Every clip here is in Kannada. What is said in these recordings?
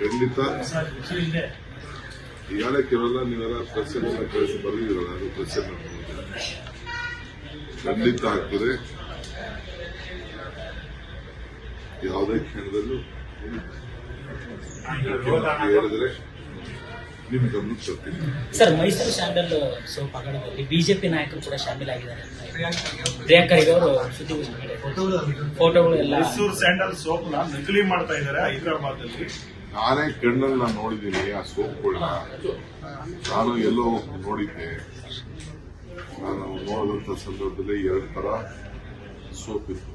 ಖಂಡಿತ. ಈಗಾಗಲೇ ಕೆಲವೆಲ್ಲ ನೀವೆಲ್ಲ ಪ್ರೆಸ್ಸೆಲ್ಲ ಕಳಿಸಿ ಬರೆದಿರಲ್ಲ ಅದು ಪ್ರೆಸ್ಸೆಲ್ಲ ಖಂಡಿತ ಆಗ್ತದೆ. ಯಾವುದೇ ಕ್ಷಣದಲ್ಲೂ ಹೇಳಿದ್ರೆ ನಿಮ್ ಗಮನಕ್ಕೆ ತರ್ತೀನಿ ಸರ್ ಮೈಸೂರು ಸ್ಯಾಂಡಲ್ ಸೋಪ್ ಹಗರಣದಲ್ಲಿ ಬಿಜೆಪಿ ನಾಯಕರು ಕೂಡ ಶಾಮೀಲಾಗಿದ್ದಾರೆ ಆಗಿದ್ದಾರೆ. ಖರ್ಗೆ ಅವರು ಸುದ್ದಿಗೋಷ್ಠಿ ಫೋಟೋಗಳು ಎಲ್ಲ ಮೈಸೂರು ಸ್ಯಾಂಡಲ್ ಸೋಪ್ನ ನಕಲಿ ಮಾಡ್ತಾ ಇದ್ದಾರೆ ಹೈದರಾಬಾದ್ ಅಲ್ಲಿ ನಾನೇ ಕಣ್ಣಲ್ಲಿ ನಾನು ನೋಡಿದ್ದೀನಿ, ಆ ಸೋಪ್ಗಳನ್ನ ನಾನು ಎಲ್ಲೋ ನೋಡಿದ್ದೆ. ನಾನು ನೋಡಿದಂಥ ಸಂದರ್ಭದಲ್ಲಿ ಎರಡು ತರ ಸೋಪ್ ಇತ್ತು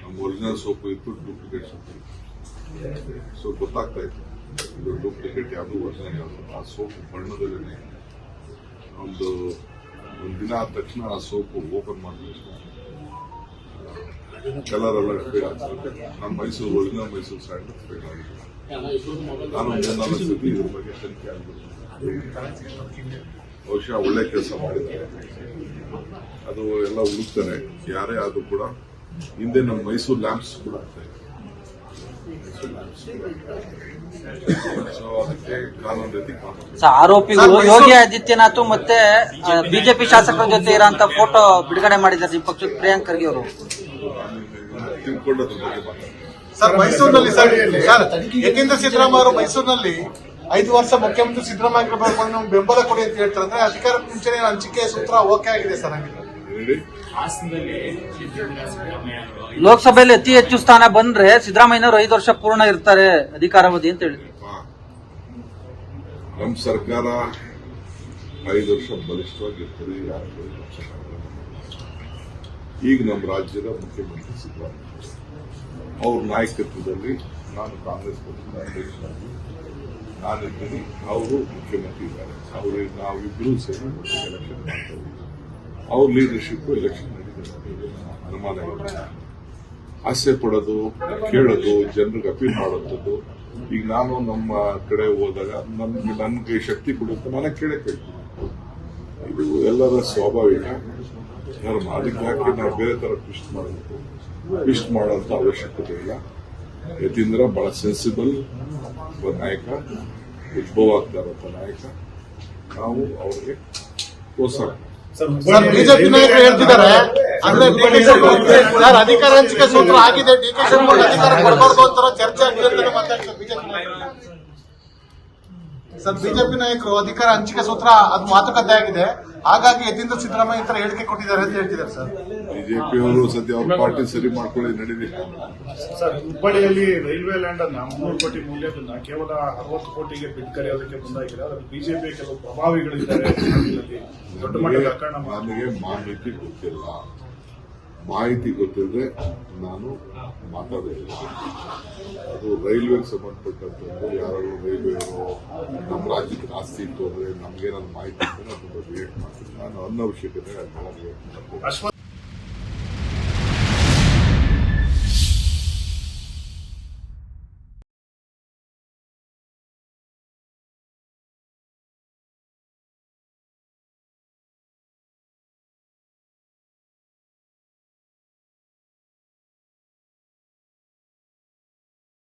ನಮ್ಮ ಒರಿಜಿನಲ್ ಸೋಪ್ ಇತ್ತು, ಡೂಪ್ಲಿಕೇಟ್ ಸೋಪ್ ಇತ್ತು. ಸೊ ಗೊತ್ತಾಗ್ತಾ ಇತ್ತು. ಇದು ಡೂಪ್ಲಿಕೇಟ್ ಯಾವುದು ಒರಿಜಿನಲ್ ಯಾವುದು. ಆ ಸೋಪ್ ಬಣ್ಣದಲ್ಲೇ ಒಂದು ಒಂದು ದಿನ ಆದ ತಕ್ಷಣ ಆ ಸೋಪು ಓಪನ್ ಮಾಡಬೇಕು. ಕಲರ್ ಫೇಲ್ ಫೇಡ್ ನಾನು Mysuru original Mysuru sand fail ಆಗಿದೆ. ನಾನು ಮೂರ್ನಾಲ್ಕು ಸತಿ ಇದ್ರ ಬಗ್ಗೆ ತನಿಖೆ ಆಗ್ಬೇಕು ಬಹುಶಃ ಒಳ್ಳೆ ಕೆಲಸ ಮಾಡಿದ್ದಾರೆ. ಅದು ಎಲ್ಲ ಹುಡುಕ್ತಾರೆ. ಯಾರೇ ಆದ್ರೂ ಕೂಡ ಹಿಂದೆ ನಮ್ಮ ಮೈಸೂರು ಲ್ಯಾಂಪ್ಸ್ ಕೂಡ ಆಗ್ತಾ ಇದೆ ಆರೋಪಿಗಳು ಯೋಗಿ ಆದಿತ್ಯನಾಥ್ ಮತ್ತೆ ಬಿಜೆಪಿ ಶಾಸಕರ ಜೊತೆ ಇರೋ ಫೋಟೋ ಬಿಡುಗಡೆ ಮಾಡಿದ್ದಾರೆ ನಿಮ್ಮ ಪಕ್ಷದ ಪ್ರಿಯಾಂಕ್ ಖರ್ಗೆ ಅವರು. ತಿಳ್ಕೊಂಡು ಅದ್ರ ಬಗ್ಗೆ ಸರ್ ಮೈಸೂರಿನಲ್ಲಿ ಸರ್ ಸರ್ ಯತೀಂದ್ರ ಸಿದ್ದರಾಮಯ್ಯ ಅವರು ಮೈಸೂರಿನಲ್ಲಿ ಐದು ವರ್ಷ ಮುಖ್ಯಮಂತ್ರಿ ಸಿದ್ದರಾಮಯ್ಯ ನಮ್ಗೆ ಬೆಂಬಲ ಕೊಡಿ ಅಂತ ಹೇಳ್ತಾರೆ ಅಂದ್ರೆ ಅಧಿಕಾರಕ್ಕೆ ಮುಂಚೆನೆ ಹಂಚಿಕೆ ಸೂತ್ರ ಓಕೆ ಆಗಿದೆ ಸರ್ ಹಂಗಿದ್ರೆ ಹೇಳಿ. ಲೋಕಸಭೆಯಲ್ಲಿ ಅತಿ ಹೆಚ್ಚು ಸ್ಥಾನ ಬಂದ್ರೆ ಸಿದ್ದರಾಮಯ್ಯನವರು ಐದು ವರ್ಷ ಪೂರ್ಣ ಇರ್ತಾರೆ ಅಧಿಕಾರಾವಧಿ ಅಂತ ಹೇಳಿ. ನಮ್ಮ ಸರ್ಕಾರ ಐದು ವರ್ಷ ಬಲಿಷ್ಠವಾಗಿರ್ತದೆ ಯಾರು. ಈಗ ನಮ್ಮ ರಾಜ್ಯದ ಮುಖ್ಯಮಂತ್ರಿ ಸಿದ್ದರಾಮಯ್ಯ. ಅವ್ರ ನಾಯಕತ್ವದಲ್ಲಿ ನಾನು ಕಾಂಗ್ರೆಸ್ ಪಕ್ಷದ ಅಧ್ಯಕ್ಷರಾಗಿ ನಾನಿದ್ದೀನಿ ಅವರು ಮುಖ್ಯಮಂತ್ರಿ ಇದ್ದಾರೆ. ಅವರು ನಾವಿಬ್ಬರೂ ಸೇರಿ ಎಲೆಕ್ಷನ್ ಮಾಡ್ತಾ ಇದ್ದೀವಿ. ಅವ್ರ ಲೀಡರ್ಶಿಪ್ ಎಲೆಕ್ಷನ್ ನಡೀತದೆ ಅನುಮಾನ ಆಸೆ ಪಡೋದು, ಕೇಳೋದು, ಜನರಿಗೆ ಅಪೀಲ್ ಮಾಡುವಂಥದ್ದು. ಈಗ ನಾನು ನಮ್ಮ ಕಡೆ ಹೋದಾಗ ನನಗೆ ನನಗೆ ಶಕ್ತಿ ಕೊಡುತ್ತೆ ನಾನೇ ಕೇಳಕ್ಕೆ ಇದು ಎಲ್ಲರ ಸ್ವಾಭಾವಿಕ ಧರ್ಮ. ಅದಕ್ಕೆ ಯಾಕೆ ನಾವು ಬೇರೆ ತರ ಟ್ವಿಸ್ಟ್ ಮಾಡಬೇಕು? ಟ್ವಿಸ್ಟ್ ಮಾಡೋಂಥ ಅವಶ್ಯಕತೆ ಇಲ್ಲ. ಯತೀಂದ್ರ ಬಹಳ ಸೆನ್ಸಿಬಲ್ ಒಬ್ಬ ನಾಯಕ ಉದ್ಭವ ಆಗ್ತಾ ಇರೋಂಥ ನಾಯಕ. ನಾವು ಅವ್ರಿಗೆ ಪ್ರೋತ್ಸಾಹ ಸರ್ ಬಿಜೆಪಿ ನಾಯಕರು ಹೇಳ್ತಿದ್ದಾರೆ. ಅಂದ್ರೆ ಸರ್ ಅಧಿಕಾರ ಹಂಚಿಕೆ ಸೂತ್ರ ಆಗಿದೆ. ಡಿಕೆ ಶಿವಕುಮಾರ್ ಅಧಿಕಾರ ಕೊಡಬಾರ್ದು ಅಂತ ಚರ್ಚೆ ಆಗಿದೆ ಅಂತ ಮಾತಾಡ್ತಾರೆ ಬಿಜೆಪಿ ನಾಯಕರು. ಸರ್ ಬಿಜೆಪಿ ನಾಯಕರು ಅಧಿಕಾರ ಹಂಚಿಕೆ ಸೂತ್ರ ಅದು ಮಾತುಕತೆ ಆಗಿದೆ. ಹಾಗಾಗಿ ಯತೀಂದ್ರ ಸಿದ್ದರಾಮಯ್ಯ ಈ ತರ ಹೇಳಿಕೆ ಕೊಟ್ಟಿದ್ದಾರೆ ಅಂತ ಹೇಳ್ತಿದ್ದಾರೆ ಸರ್. ಬಿಜೆಪಿ ಅವರು ಸದ್ಯ ಅವ್ರ ಪಾರ್ಟಿ ಸರಿ ಮಾಡ್ಕೊಳ್ಳಿ ನಡೀಲಿ. ಸರ್ ಹುಬ್ಬಳ್ಳಿಯಲ್ಲಿ ರೈಲ್ವೆ ಲ್ಯಾಂಡ್ ಅನ್ನ ಮುನ್ನೂರು ಕೋಟಿ ಮೌಲ್ಯದನ್ನ ಕೇವಲ ಅರವತ್ತು ಕೋಟಿಗೆ ಬಿಡ್ ಕರೆಯೋದಕ್ಕೆ ಮುಂದಾಗಿದೆ ಅದರಲ್ಲಿ ಬಿಜೆಪಿ ಕೆಲವು ಪ್ರಭಾವಿಗಳಿದ್ದಾರೆ. ದೊಡ್ಡ ಮಟ್ಟದ ನನಗೆ ಮಾಹಿತಿ ಗೊತ್ತಿಲ್ಲ. ಮಾಹಿತಿ ಗೊತ್ತಿಲ್ಲದೆ ನಾನು ಮಾತಾಡಬೇಕು ಅದು ರೈಲ್ವೆಗೆ ಸಂಬಂಧಪಟ್ಟಂತಂದ್ರೆ ಯಾರು ರೈಲ್ವೆಯವರು ನಮ್ಮ ರಾಜ್ಯಕ್ಕೆ ಜಾಸ್ತಿ ಇತ್ತು ಅಂದ್ರೆ ನಮ್ಗೆ ನನ್ನ ಮಾಹಿತಿ ಇದ್ರೆ ಅದನ್ನು ರಿಯಾಕ್ಟ್ ಮಾಡ್ತೀನಿ. ನಾನು ಅನ್ನವಶ್ಯಕತೆ ಅವಶ್ಯಕತೆ ರಿಯಾಕ್ಟ್ ಮಾಡ್ತೀನಿ.